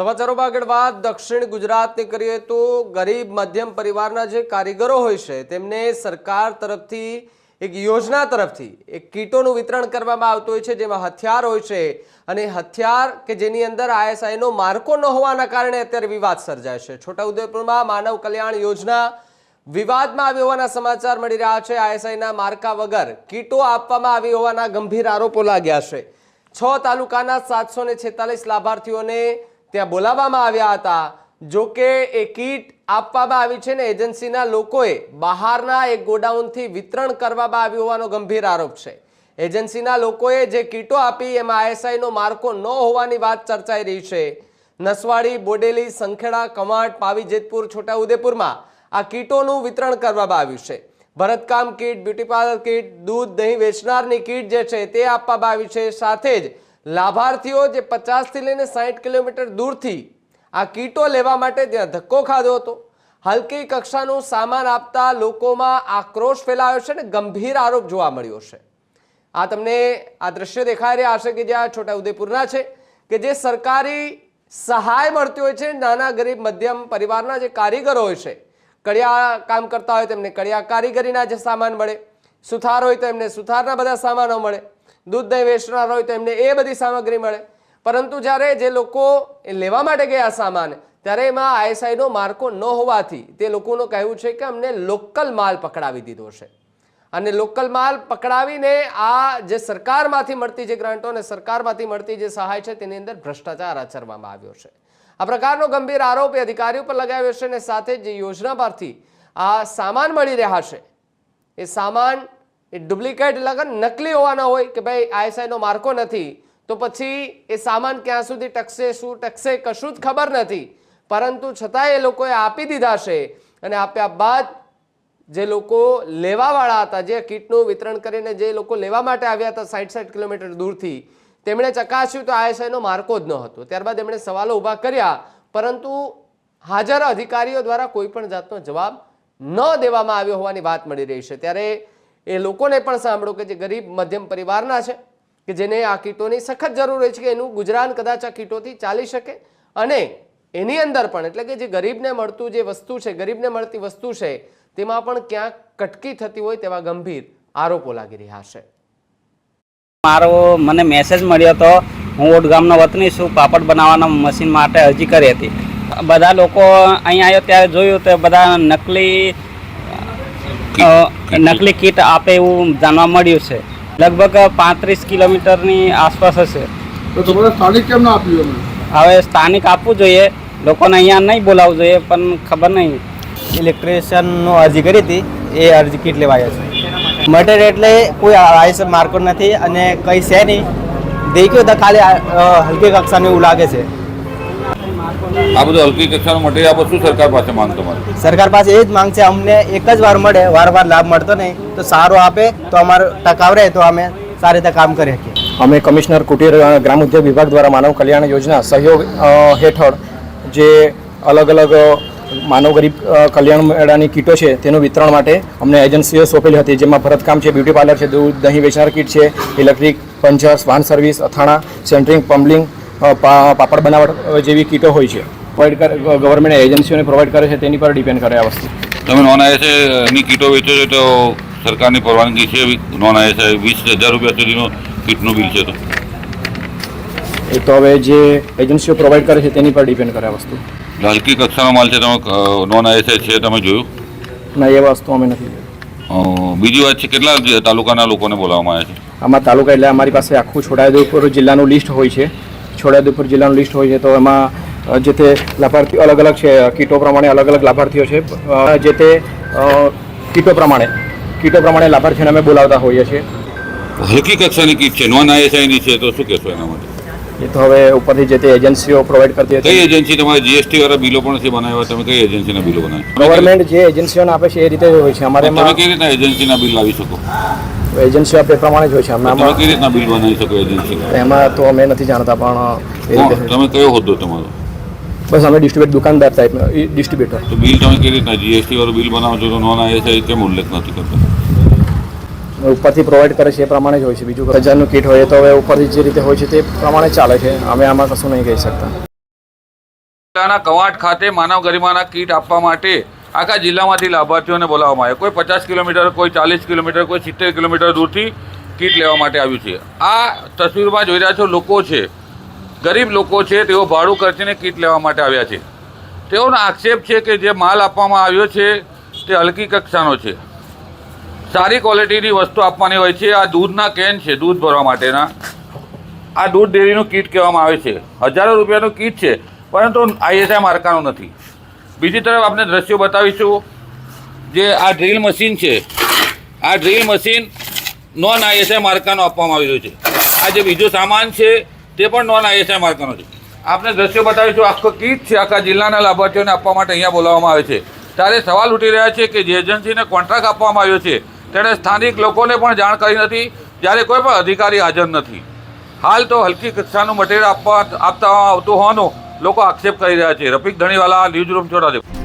સમાચારોમાં આગળ વાત. દક્ષિણ ગુજરાતની કરીએ તો ગરીબ મધ્યમ પરિવારના જે કારીગરો હોય છે, તેમને સરકાર તરફથી, એક યોજના તરફથી એક કીટોનું વિતરણ કરવામાં આવતું હોય છે, જેમાં હથિયાર હોય છે. અને હથિયાર કે જેની અંદર આઈએસઆઈનો માર્કો ન હોવાના કારણે અત્યારે વિવાદ સર્જાય છે. છોટાઉદેપુરમાં માનવ કલ્યાણ યોજના વિવાદમાં આવી હોવાના સમાચાર મળી રહ્યા છે. આઈએસઆઈના માર્કા વગર કીટો આપવામાં આવી હોવાના ગંભીર આરોપો લાગ્યા છે. છ તાલુકાના સાતસો લાભાર્થીઓને ત્યાં બોલાવવામાં આવ્યા હતા. જો કે એ કીટ આપવામાં આવી છે ને એજન્સીના લોકોએ બહારના એક ગોડાઉનથી વિતરણ કરવામાં આવ્યું હોવાનો ગંભીર આરોપ છે. એજન્સીના લોકોએ જે કીટો આપી એમાં આઈએસઆઈનો માર્કો ન હોવાની વાત ચર્ચાઈ રહી છે. નસવાડી, બોડેલી, સંખેડા કમાટ પાવી, જેતપુર, છોટાઉદેપુરમાં આ કીટોનું વિતરણ કરવામાં આવ્યું છે. ભરતકામ કીટ બ્યુટી પાર્લર કીટ, દૂધ, દહીં વેચનારની કીટ જે છે તે આપવામાં આવી છે. સાથે જ લાભાર્થીઓ જે પચાસથી લઈને સાઠ કિલોમીટર દૂરથી આ કીટો લેવા માટે ત્યાં ધક્કો ખાધો હતો. હલકી કક્ષાનું સામાન આપતા લોકોમાં આક્રોશ ફેલાયો છે ને ગંભીર આરોપ જોવા મળ્યો છે. આ તમને આ દ્રશ્ય દેખાઈ રહ્યા હશે કે જ્યાં છોટાઉદેપુરના છે કે જે સરકારી સહાય મળતી હોય છે. નાના ગરીબ મધ્યમ પરિવારના જે કારીગરો હોય છે, કડિયા કામ કરતા હોય તેમને કડિયા કારીગરીના જે સામાન મળે, સુથાર હોય તો એમને સુથારના બધા સામાનો મળે. દૂધ, દહીં, વેચનાર હોય તો એમને એ બધી સામગ્રી મળે. પરંતુ જ્યારે જે લોકો એ લેવા માટે ગયા સામાન, ત્યારે એમાં આઈએસઆઈનો માર્કો ન હોવાથી તે લોકોનું કહેવું છે કે અમને લોકલ માલ પકડાવી દીધો છે. અને લોકલ માલ પકડાવીને આ જે સરકારમાંથી મળતી જે ગ્રાન્ટો અને સરકારમાંથી મળતી જે સહાય છે તેની અંદર ભ્રષ્ટાચાર આચરવામાં આવ્યો છે. આ પ્રકારનો ગંભીર આરોપ એ અધિકારીઓ પર લગાવ્યો છે અને સાથે જે યોજના પરથી આ સામાન મળી રહ્યા છે, એ સામાન એ ડુપ્લિકેટ લગન નકલી હોવાના હોય કે ભાઈ આઈએસઆઈનો માર્કો નથી, તો પછી એ સામાન ક્યાં સુધી ટકશે, શું ટકશે, કશું જ ખબર નથી. પરંતુ છતાંય એ લોકોએ આપી દીધા છે અને આપ્યા બાદ જે લોકો લેવાવાળા હતા, જે કીટનું વિતરણ કરીને જે લોકો લેવા માટે આવ્યા હતા સાઠ સાઠ કિલોમીટર દૂરથી, તેમણે ચકાસ્યું તો આઈએસઆઈનો માર્કો જ ન હતો. ત્યારબાદ એમણે સવાલો ઊભા કર્યા, પરંતુ હાજર અધિકારીઓ દ્વારા કોઈ પણ જાતનો જવાબ ન દેવામાં આવ્યો હોવાની વાત મળી રહી છે. ત્યારે એ લોકોને પણ સાંભળો કે જે ગરીબ મધ્યમ પરિવારના છે, કે જેને આ કીટોની સખત જરૂર હોય છે કે એનું ગુજરાન કદાચ આ કીટોથી ચાલી શકે. અને એની અંદર પણ, એટલે કે જે ગરીબને મળતું જે વસ્તુ છે, ગરીબને મળતી વસ્તુ છે, તેમાં પણ ક્યાંક કટકી થતી હોય તેવા ગંભીર આરોપો લાગી રહ્યા છે. મારો મને મેસેજ મળ્યો હતો હું ઓટ વતની છું, પાપડ બનાવવાના મશીન માટે અરજી કરી હતી. બધા લોકો અહીં આવ્યો, ત્યારે જોયું તો બધા નકલી નકલી કીટ આપે એવું જાણવા મળ્યું છે. લગભગ પાંત્રીસ કિલોમીટરની આસપાસ હશે. તો તમારે સ્થાનિક કેમ ના આપ્યું હવે સ્થાનિક આપવું જોઈએ. લોકોને અહીંયા નહીં બોલાવવું જોઈએ પણ ખબર નહીં. ઇલેક્ટ્રિશિયનનો અરજી કરી હતી. એ અરજી કીટ લેવા આવ્યા છે. મટીરિયલ એટલે કોઈ આઈસ માર્કો નથી અને કંઈ છે નહીં. દેખ્યું તો ખાલી હલકી કક્ષાનું એવું લાગે છે. આ બધું હલકી કક્ષાનું મટીરિયલ આપો શું સરકાર પાસે માંગ તમારે? સરકાર પાસે એ જ માંગ છે અમને એક જ વાર મળે વારવાર લાભ મળતો નહીં તો સારો આપે તો અમારો ટકાવ રહે તો અમે સારી રીતે કામ કરી શકીએ. અમે કમિશનર કુટીર ગ્રામ ઉદ્યોગ વિભાગ દ્વારા માનવ કલ્યાણ યોજના સહયોગ હેઠળ જે અલગ અલગ માનવ ગરીબ કલ્યાણ મેળાની કીટો છે તેનું વિતરણ માટે અમને એજન્સીઓ સોંપેલી હતી જેમાં ભરતકામ છે બ્યુટી પાર્લર છે દૂધ દહીં વેચનાર કીટ છે ઇલેક્ટ્રિક પંચર્સ વાહન સર્વિસ અથાણા સેન્ટરિંગ પમ્બલિંગ પાપડ બનાવટ જેવી કીટો હોય છે. પ્રોવાઈડ કરે ગવર્મેન્ટ એજન્સીઓને પ્રોવાઈડ કરે છે તેની પર ડિપેન્ડ કરે આ વસ્તુ. તમે નોન આઈએસઆઈની કીટો વેચો છો તો સરકારની પરવાનગી છે નોન આઈએસઆઈ વીસ હજાર રૂપિયા સુધીનો કીટનું બિલ છે તો. એ તો હવે જે એજન્સીઓ પ્રોવાઈડ કરે છે તેની પર ડિપેન્ડ કરે આ વસ્તુ. હલકી કક્ષાનો માલ છે તમે નોન આઈએસઆઈ છે તમે જોયું? ના એ વસ્તુ અમે નથી બીજી વાત છે કેટલા તાલુકાના લોકોને બોલાવવામાં આવ્યા છે? આમાં તાલુકા એટલે અમારી પાસે આખું છોટાઉદેપુર જિલ્લાનું લિસ્ટ હોય છે. છોટાઉદેપુર જિલ્લાનું લિસ્ટ હોય છે તો એમાં જે તે લાભાર્થીઓ અલગ અલગ છે કીટો પ્રમાણે અલગ અલગ લાભાર્થીઓ છે. જે તે કીટો પ્રમાણે કીટો પ્રમાણે લાભાર્થીઓને અમે બોલાવતા હોઈએ છીએ. હલકી કક્ષાની કીટ છે નોન આઈએસઆઈની છે તો શું કહેશો એના માટે? એ તો હવે ઉપરથી જે તે એજન્સીઓ પ્રોવાઈડ કરતી કઈ હતી એજન્સી? તમારે જીએસટી વાળા બિલો પણ છે બનાવ્યા તમે કઈ એજન્સીના બિલો બનાવ્યા? ગવર્મેન્ટ જે એજન્સીઓને આપે છે એ રીતે હોય છે. અમારે તમે કઈ રીતના એજન્સીના બિલ લાવી શકો? એજન્સીઓ આપે પ્રમાણે જ હોય છે. અમે તમે કઈ રીતના બિલ બનાવી શકો એજન્સી એમાં તો અમે નથી જાણતા પણ એ તમે કયો હોદ્દો તમારો? બસ અમે ડિસ્ટ્રીબ્યુટ દુકાનદાર ટાઈપનો ડિસ્ટ્રીબ્યુટર તો બિલ તમે કઈ રીતના જીએસટી વાળું બિલ બનાવો છો તો નોન આઈએસઆઈ કેમ ઉલ્લેખ નથી કરતા? ઉપરથી પ્રોવાઈડ કરે છે એ પ્રમાણે જ હોય છે. બીજું હજારનું કીટ હોય તો હવે ઉપરથી જે રીતે હોય છે તે પ્રમાણે ચાલે છે. અમે આમાં કશું નહીં કહી શકતા. કવાટ કવાંટ ખાતે માનવ ગરિમાના કીટ આપવા માટે આખા જિલ્લામાંથી લાભાર્થીઓને બોલાવવામાં આવ્યા. કોઈ પચાસ કિલોમીટર, કોઈ ચાલીસ કિલોમીટર, કોઈ સિત્તેર કિલોમીટર દૂરથી કીટ લેવા માટે આવ્યું છે. આ તસવીરમાં જોઈ રહ્યા છો લોકો છે, ગરીબ લોકો છે, તેઓ ભાડું ખર્ચીને કીટ લેવા માટે આવ્યા છે. તેઓનો આક્ષેપ છે કે જે માલ આપવામાં આવ્યો છે, તે હલકી કક્ષાનો છે. સારી ક્વોલિટીની વસ્તુ આપવાની હોય છે. આ દૂધના કેન છે, દૂધ ભરવા માટેના. આ દૂધ ડેરીનું કીટ કહેવામાં આવે છે. હજારો રૂપિયાનું કીટ છે, પરંતુ આઈએસઆઈ માર્કાનું નથી. બીજી તરફ આપણે દ્રશ્યો બતાવીશું જે આ ડ્રીલ મશીન છે. આ ડ્રીલ મશીન નોન આઈએસઆઈ માર્કાનું આપવામાં આવી રહ્યું છે. આ જે બીજો સામાન છે, તે પણ નોન આઈએસઆઈ માર્કાનો છે. આપણે દ્રશ્યો બતાવીશું. આખો કીટ છે, આખા જિલ્લાના લાભાર્થીઓને આપવા માટે અહીંયા બોલાવવામાં આવે છે. ત્યારે સવાલ ઉઠી રહ્યા છે કે જે એજન્સીને કોન્ટ્રાક્ટ આપવામાં આવ્યો છે, તેણે સ્થાનિક લોકોને પણ જાણ કરી નથી, જ્યારે કોઈ પણ અધિકારી હાજર નથી. હાલ તો હલકી કક્ષાનું મટીરિયલ આપવા, આપતા આવતું હોવાનો લોકો આક્ષેપ કરી રહ્યા છે. Rafiq Dhaniwala news room Chhota Udepur